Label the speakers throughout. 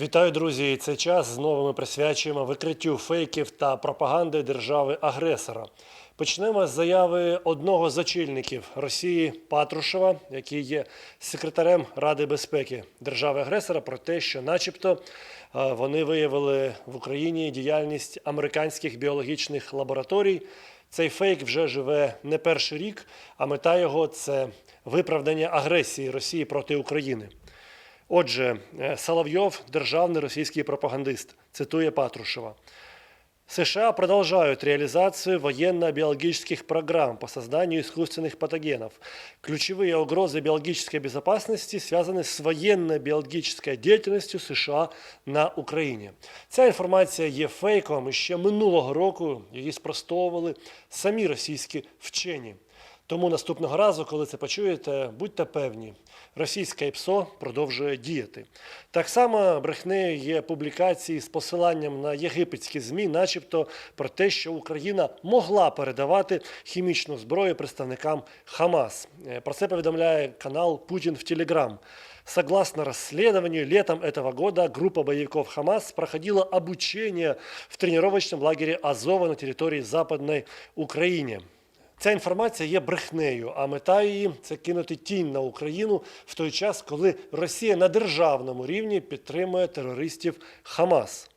Speaker 1: Вітаю, друзі! Цей час знову ми присвячуємо викриттю фейків та пропаганди держави-агресора. Почнемо з заяви одного з очільників Росії Патрушева, який є секретарем Ради безпеки держави-агресора, про те, що, начебто, е, вони виявили в Україні діяльність американських біологічних лабораторій. Цей фейк вже живе не перший рік, а мета його це виправдання агресії Росії проти України. Отже, е, Соловйов, державний російський пропагандист, цитує Патрушева. США продолжают реализацию военно-биологических программ по созданию искусственных патогенов. Ключевые угрозы биологической безопасности связаны с военно-биологической деятельностью США на Україні. Ця інформація є фейком. і Ще минулого року її спростовували самі російські вчені. Тому наступного разу, коли це почуєте, будьте певні, російське ІПСО продовжує діяти. Так само брехнею є публікації з посиланням на єгипетські ЗМІ, начебто про те, що Україна могла передавати хімічну зброю представникам Хамас. Е, Про це повідомляє канал Путін в Телеграм. Согласно расследованию, летом этого года группа боевиков Хамас проходила обучение в тренировочном лагере Азова на территории Западной Украины. Ця інформація є брехнею, а мета її це кинути тінь на Україну в той час, коли Росія на державному рівні підтримує терористів Хамас.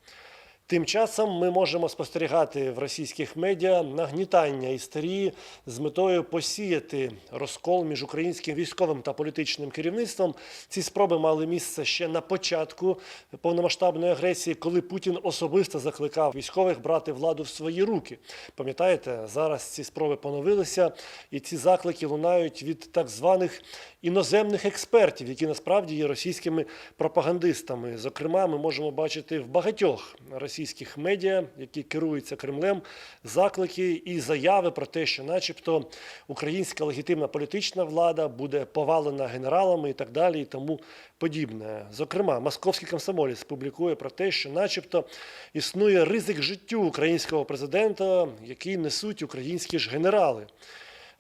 Speaker 1: Тим часом ми можемо спостерігати в російських медіа нагнітання істерії з метою посіяти розкол між українським військовим та політичним керівництвом. Ці спроби мали місце ще на початку повномасштабної агресії, коли Путін особисто закликав військових брати владу в свої руки. Пам'ятаєте, зараз ці спроби поновилися, і ці заклики лунають від так званих іноземних експертів, які насправді є російськими пропагандистами. Зокрема, ми можемо бачити в багатьох російських медіа, які керуються Кремлем, заклики і заяви про те, що, начебто, українська легітимна політична влада буде повалена генералами і так далі, і тому подібне. Зокрема, московський комсомолець публікує про те, що, начебто, існує ризик життю українського президента, який несуть українські ж генерали.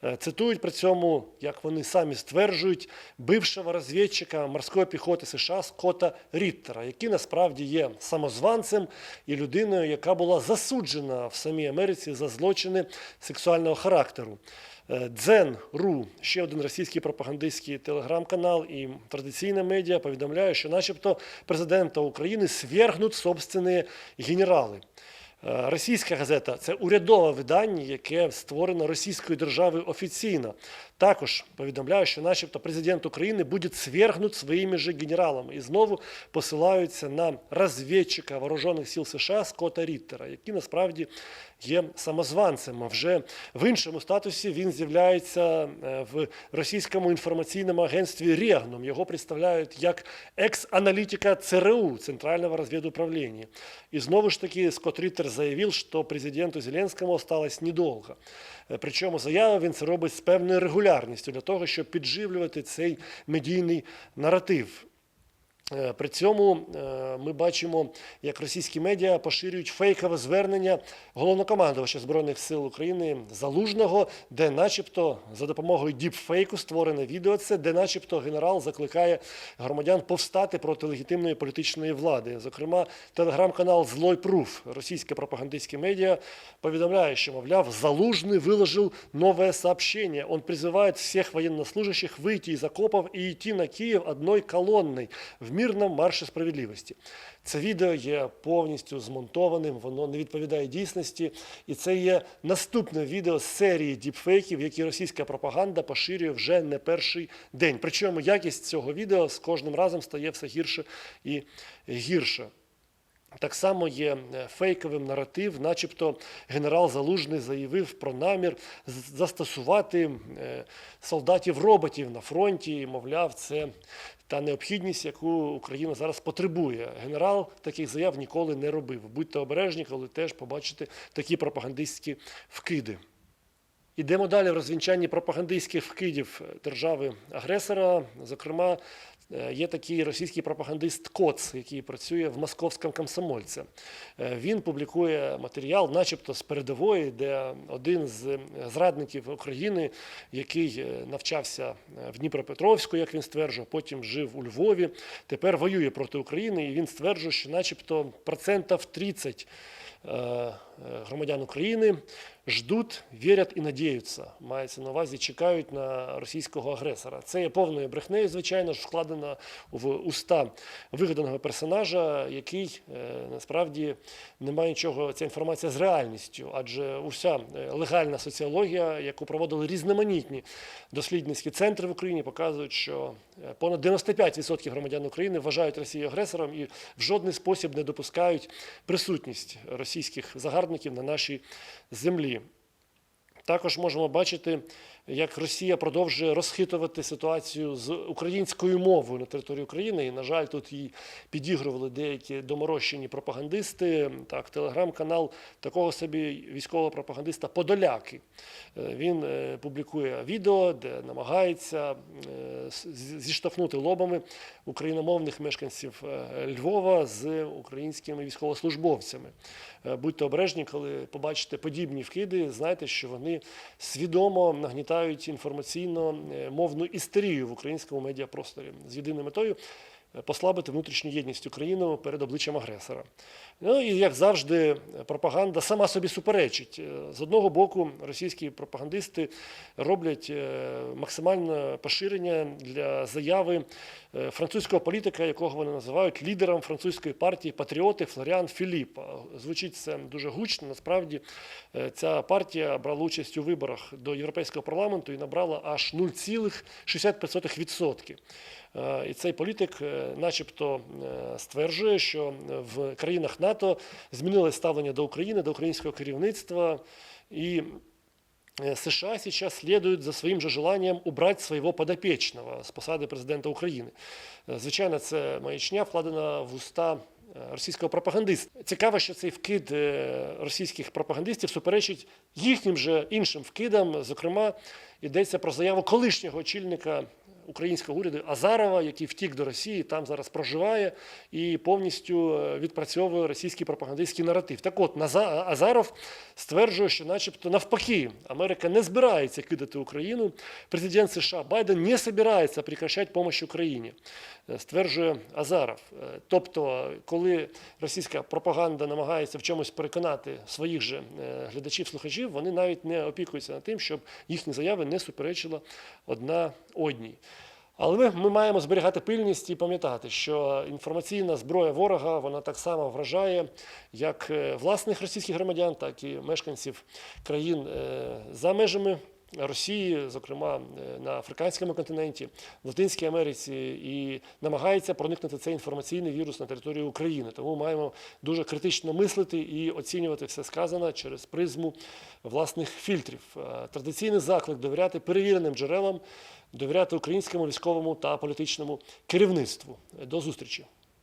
Speaker 1: Е, Цитують при цьому, як вони самі стверджують, бившого розвідчика морської піхоти США Скотта Ріттера, який насправді є самозванцем і людиною, яка була засуджена в самій Америці за злочини сексуального характеру. Е, Дзен.ру, ще один російський пропагандистський телеграм-канал і традиційне медіа повідомляє, що, начебто, президента України свергнуть собственні генерали. Е, Російська газета це урядове видання, яке створено російською державою офіційно. Також повідомляє, що, начебто, президент України буде свергнут своїми же генералами і знову посилаються на розвідчика вооружених сил США Скотта Ріттера, який насправді є самозванцем. А вже в іншому статусі він з'являється е, в російському інформаційному агентстві Регнум. Його представляють як екс-аналітика ЦРУ Центрального розвідуправління. І знову ж таки Скотт Ріттер заявив, що президенту Зеленському осталось недовго. Е, Причому заяву він це робить з певною регулярністю для того, щоб підживлювати цей медійний наратив. Е, При цьому е, ми бачимо, як російські медіа поширюють фейкове звернення головнокомандувача Збройних сил України Залужного, де, начебто, за допомогою діпфейку створене відео, це де, начебто, генерал закликає громадян повстати проти легітимної політичної влади. Зокрема, телеграм-канал Злой Пруф, російське пропагандистське медіа, повідомляє, що, мовляв, Залужний виложив нове сообщение. Он призывает всех военнослужащих выйти из окопов и идти на Київ одной колонной в мирному марші справедливості. Це відео є повністю змонтованим, воно не відповідає дійсності. І це є наступне відео з серії діпфейків, які російська пропаганда поширює вже не перший день. Причому якість цього відео з кожним разом стає все гірше і гірше. Так само є е, фейковим наратив, начебто генерал Залужний заявив про намір застосувати е, солдатів-роботів на фронті. І, мовляв, це та необхідність, яку Україна зараз потребує. Генерал таких заяв ніколи не робив. Будьте обережні, коли теж побачите такі пропагандистські вкиди. Ідемо далі в розвінчанні пропагандистських вкидів держави-агресора. Зокрема, Е, Є такий російський пропагандист Коц, який працює в московському комсомольці. Е, Він публікує матеріал, начебто з передової, де один з е, зрадників України, який е, навчався е, в Дніпропетровську, як він стверджує, потім жив у Львові, тепер воює проти України, і він стверджує, що, начебто, процентів 30 е, е, громадян України ждуть, вірять і надіються. Мається на увазі, чекають на російського агресора. Це є повною брехнею, звичайно ж, вкладена в уста вигаданого персонажа, який е, насправді не має нічого ця інформація з реальністю, адже уся е, легальна соціологія, яку проводили різноманітні дослідницькі центри в Україні, показують, що е, понад 95% громадян України вважають Росію агресором і в жодний спосіб не допускають присутність російських загарбників на нашій землі. Також можемо бачити, як Росія продовжує розхитувати ситуацію з українською мовою на території України. І, на жаль, тут їй підігрували деякі доморощені пропагандисти. Так, телеграм-канал такого собі військового пропагандиста Подоляки. Е, Він е, публікує відео, де намагається е, зіштовхнути лобами україномовних мешканців Львова з українськими військовослужбовцями. Будьте обережні, коли побачите подібні вкиди, знайте, що вони свідомо нагнітають інформаційно е, мовну істерію в українському медіапросторі. З єдиною метою послабити внутрішню єдність України перед обличчям агресора. Ну і як завжди, пропаганда сама собі суперечить. Е, З одного боку, російські пропагандисти роблять е, максимальне поширення для заяви е, французького політика, якого вони називають лідером французької партії Патріоти Флоріан Філіп. Звучить це дуже гучно. Насправді ця партія брала участь у виборах до Європейського парламенту і набрала аж 0,65%. Е, І цей політик, е, начебто, е, стверджує, що в країнах НАТО змінилось ставлення до України, до українського керівництва. І США сейчас следуют за своим же желанием убрать своего подопечного з посади президента України. Звичайно, це маячня вкладена в уста російського пропагандиста. Цікаво, що цей вкид російських пропагандистів суперечить їхнім же іншим вкидам. Зокрема, йдеться про заяву колишнього очільника українського уряду Азарова, який втік до Росії, там зараз проживає і повністю е, відпрацьовує російський пропагандистський наратив. Так от Азаров стверджує, що, начебто, навпаки, Америка не збирається кидати Україну. Президент США Байден не збирається прекращати допомогу Україні, е, стверджує Азаров. Е, Тобто, коли російська пропаганда намагається в чомусь переконати своїх же е, глядачів-слухачів, вони навіть не опікуються над тим, щоб їхні заяви не суперечили одна одній. Але ми, ми маємо зберігати пильність і пам'ятати, що інформаційна зброя ворога вона так само вражає як е, власних російських громадян, так і мешканців країн е, за межами Росії, зокрема е, на африканському континенті, в Латинській Америці, і намагається проникнути цей інформаційний вірус на територію України. Тому маємо дуже критично мислити і оцінювати все сказане через призму власних фільтрів. Е, Традиційний заклик довіряти перевіреним джерелам, довіряти українському військовому та політичному керівництву. До зустрічі.